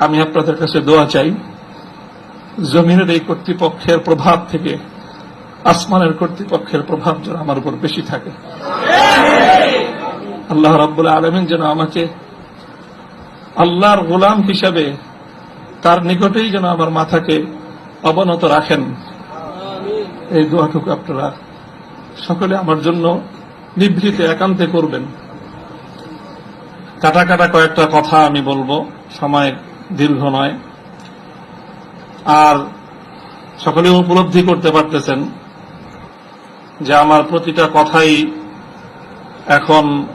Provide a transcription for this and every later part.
আমি আপনাদের কাছে দোয়া চাই, জমিনের এই কর্তৃপক্ষের প্রভাব থেকে, আসমানের কর্তৃপক্ষের প্রভাব যেন আমার উপর বেশি থাকে। আল্লাহ রাব্বুল আলমিন যেন আমাকে আল্লাহর গোলাম হিসাবে তার নিকটেই যেন আমার মাথাকে অবনত রাখেন। এই দোয়াটুকু আপনারা সকলে আমার জন্য নিভৃতে একান্তে করবেন। কাটা কাটা কয়েকটা কথা আমি বলব। সময় দীর্ঘ নয়। আর সকলে উপলব্ধি করতে পারতেছেন যে আমার প্রতিটা কথাই এখন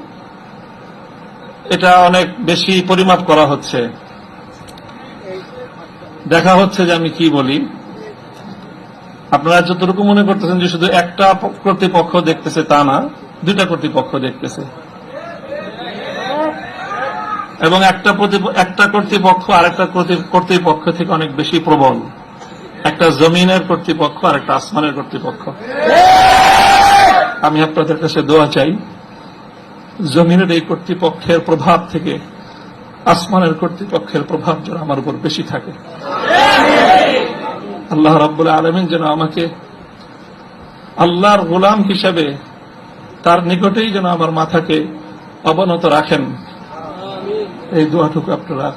এটা অনেক বেশি পরিমাপ করা হচ্ছে। দেখা হচ্ছে যে আমি কি বলি। আপনারা যতটুকু মনে করতেছেন যে শুধু একটা কর্তৃপক্ষ দেখতেছে তা না, দুইটা কর্তৃপক্ষ দেখতেছে। এবং একটা একটা কর্তৃপক্ষ আর একটা কর্তৃপক্ষ থেকে অনেক বেশি প্রবল। একটা জমিনের কর্তৃপক্ষ আর একটা আসমানের কর্তৃপক্ষ। আমি আপনাদের কাছে দোয়া চাই, জমিনের এই কর্তৃপক্ষের প্রভাব থেকে আসমানের কর্তৃপক্ষের প্রভাব যেন আমার উপর বেশি থাকে। আল্লাহ রাব্বুল আলমিন যেন আমাকে আল্লাহর গোলাম হিসাবে তার নিকটেই যেন আমার মাথাকে অবনত রাখেন। এই দোয়াটুকু আপনারা